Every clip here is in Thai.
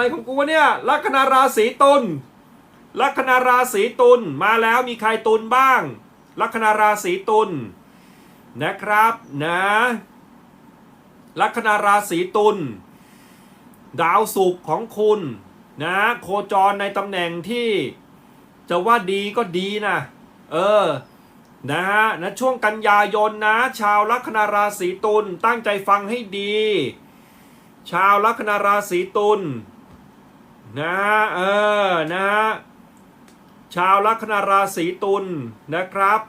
อะไรของกูวะเนี่ยลัคนาราศีตุลลัคนาราศีตุลมาแล้วมีใครตุลบ้าง ลัคนาราศีตุลนะครับนะลัคนาราศีตุลดาวศุกร์ของคุณนะโคจรในตำแหน่งที่จะว่าดีก็ดีนะเออนะฮะนะช่วงกันยายนนะ ชาวลัคนาราศีตุลตั้งใจฟังให้ดี ชาวลัคนาราศีตุล นะเออนะฮะชาวลัคนาราศีตุลนะครับ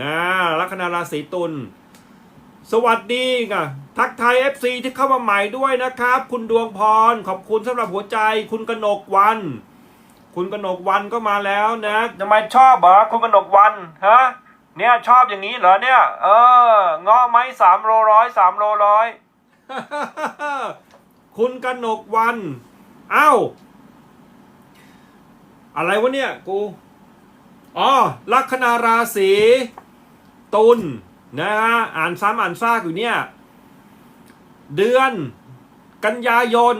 นะลัคนาราศีตุลสวัสดีค่ะทักไทย FC ที่เข้ามาใหม่ด้วยนะครับ คุณดวงพร ขอบคุณสำหรับหัวใจ คุณกนกวัน คุณกนกวันก็มาแล้วนะทำไมชอบเหรอคุณกนกวันฮะเนี่ยชอบอย่างนี้เหรอเนี่ย เออเงาะไหมสามโลร้อยสามโลร้อยคุณกนกวัน เอ้า อะไรวะเนี่ยกูอ๋อลัคนาราศีตุลนะฮะอ่านซ้ำอ่านซากอยู่เนี่ย เดือนกันยายน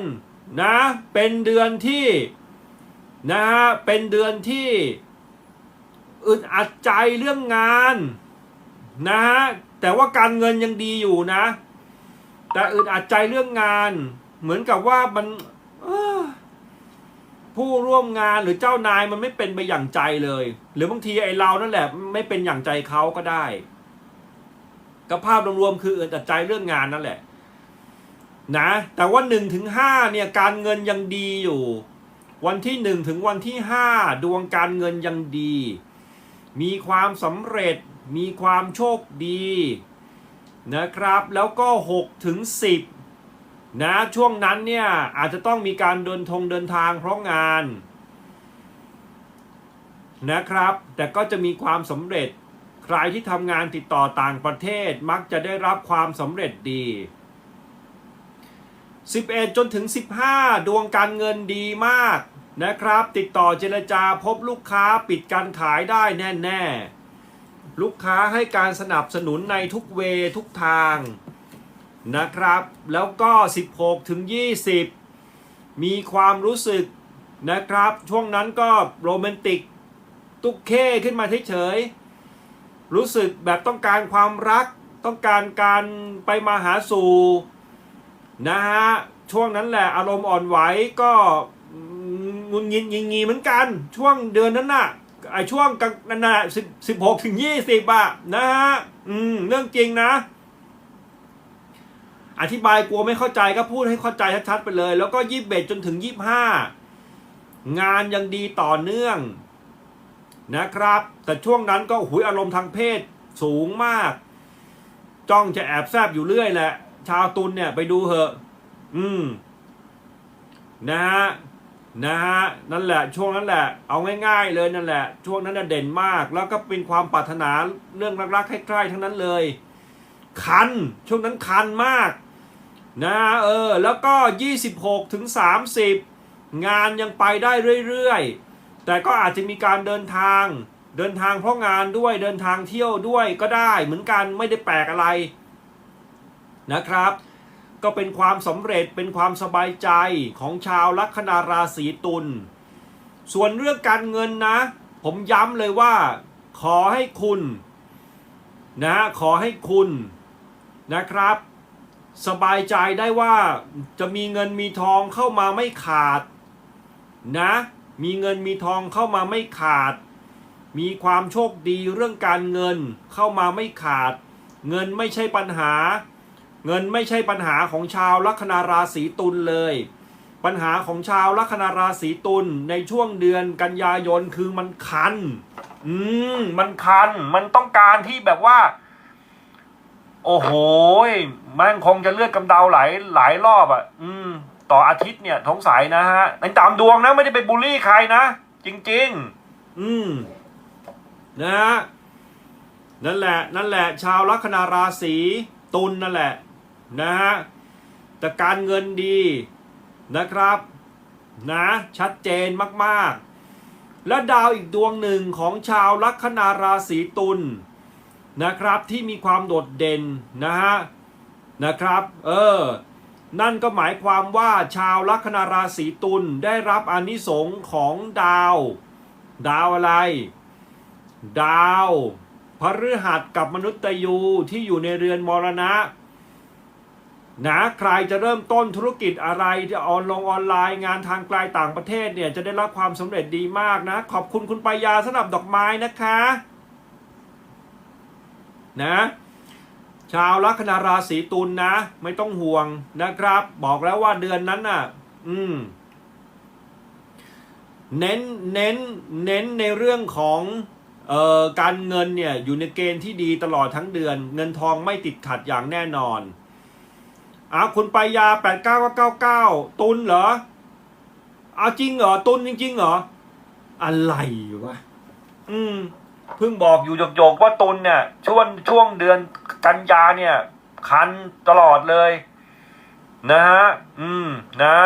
นะเป็นเดือนที่นะฮะเป็นเดือนที่อึดอัดใจเรื่องงานนะฮะแต่ว่าการเงินยังดีอยู่นะ แต่อึดอัดใจเรื่องงาน เหมือนกับว่ามัน ผู้ร่วมงานหรือเจ้านายมันไม่เป็นไปอย่างใจเลย หรือบางทีไอ้เรานั่นแหละ ไม่เป็นอย่างใจเขาก็ได้ก็ภาพรวมๆคืออึดอัดใจเรื่องงานนั่นแหละ นะ แต่ว่าหนึ่งถึงห้าเนี่ยการเงินยังดีอยู่ วันที่หนึ่งถึงวันที่ห้าดวงการเงินยังดี มีความสำเร็จ มีความโชคดีนะครับ แล้วก็6ถึง10 นะช่วงนั้นเนี่ยอาจจะต้องมีการเดินทงเดินทางเพราะงานนะครับ แต่ก็จะมีความสำเร็จ ใครที่ทำงานติดต่อต่างประเทศมักจะได้รับความสำเร็จดี 11 จนถึง 15 ดวงการเงินดีมากนะครับ ติดต่อเจรจาพบลูกค้าปิดการขายได้แน่ ๆ ลูกค้าให้การสนับสนุนในทุกเวทุกทาง นะครับ แล้วก็ 16ถึง20 มีความรู้สึกนะครับ ช่วงนั้นก็โรแมนติกตุกเข้ขึ้นมาเฉยๆรู้สึกแบบต้องการความรัก ต้องการการไปมาหาสู่นะฮะช่วงนั้นแหละอารมณ์อ่อนไหวก็งุนงินยิงงีเหมือนกัน ช่วงเดือนนั้นน่ะไอช่วงกลางนั่นน่ะสิบสิบหกถึงยี่สิบอะนะฮะอืมเรื่องจริงนะ อธิบายกลัวไม่เข้าใจก็พูดให้เข้าใจชัดๆไปเลย แล้วก็ยี่สิบเอ็ดจนถึงยี่สิบห้างานยังดีต่อเนื่องนะครับ แต่ช่วงนั้นก็หุยอารมณ์ทางเพศสูงมาก จ้องจะแอบแซบอยู่เรื่อยแหละ ชาวตุลเนี่ยไปดูเหอะ อืม นะฮะนะฮะนั่นแหละ ช่วงนั้นแหละ เอาง่าย ๆ เลยนั่นแหละ ช่วงนั้นน่ะเด่นมาก แล้วก็เป็นความปรารถนาเรื่องรักๆใกล้ๆทั้งนั้นเลย คัน ช่วงนั้นคันมาก นะเออแล้วก็ 26 ถึง 30 งานยังไปได้เรื่อยๆ แต่ก็อาจจะมีการเดินทาง เดินทางเพราะงานด้วยเดินทางเที่ยวด้วยก็ได้เหมือนกันไม่ได้แปลกอะไรนะครับ ก็เป็นความสำเร็จเป็นความสบายใจของชาวลัคนาราศีตุลส่วนเรื่องการเงินนะ ผมย้ำเลยว่า ขอให้คุณนะขอให้คุณนะครับ สบายใจได้ว่าจะมีเงินมีทองเข้ามาไม่ขาดนะ มีเงินมีทองเข้ามาไม่ขาด มีความโชคดีเรื่องการเงินเข้ามาไม่ขาด เงินไม่ใช่ปัญหา เงินไม่ใช่ปัญหาของชาวลัคนาราศีตุลเลย ปัญหาของชาวลัคนาราศีตุลในช่วงเดือนกันยายนคือมันคัน อืม มันคัน มันต้องการที่แบบว่า โอ้โหมันคงจะเลือดกำเดาหลายหลายรอบอะ่ะ อืม ต่ออาทิตย์เนี่ยสงสัยนะฮะในตามดวงนะไม่ได้ไปบูลลี่ใครนะ จริง ๆ อืม นะฮะนั่นแหละ นั่นแหละ ชาวลัคนาราศีตุลนั่นแหละ นะฮะแต่การเงินดีนะครับ นะ ชัดเจนมาก ๆ และดาวอีกดวงหนึ่งของชาวลัคนาราศีตุล นะครับที่มีความโดดเด่นนะฮะนะครับเออนั่นก็หมายความว่าชาวลัคนาราศีตุลได้รับอานิสงส์ของดาว ดาวอะไร ดาวพฤหัสกับมนุษย์ตยูที่อยู่ในเรือนมรณะนะใครจะเริ่มต้นธุรกิจอะไรจะออนลงออนไลน์งานทางไกลต่างประเทศเนี่ยจะได้รับความสำเร็จดีมากนะ ขอบคุณคุณปายาสำหรับดอกไม้นะคะ นะ ชาวลัคนาราศีตุลนะ ไม่ต้องห่วงนะครับ บอกแล้วว่าเดือนนั้นน่ะ อืม เน้นเน้นเน้นในเรื่องของเอ่อการเงินเนี่ยอยู่ในเกณฑ์ที่ดีตลอดทั้งเดือน เงินทองไม่ติดขัดอย่างแน่นอนอ้าวคุณไปายาแปดเก้าเก้าเก้าตุนเหรอเอาจริงเหรอ ตุนจริงๆเหรอ อะไรวะ อืม เพิ่งบอกอยู่โยกๆว่าตุนเนี่ย ช่วงช่วงเดือนกันยาเนี่ย คันตลอดเลย นะฮะ อืม นะ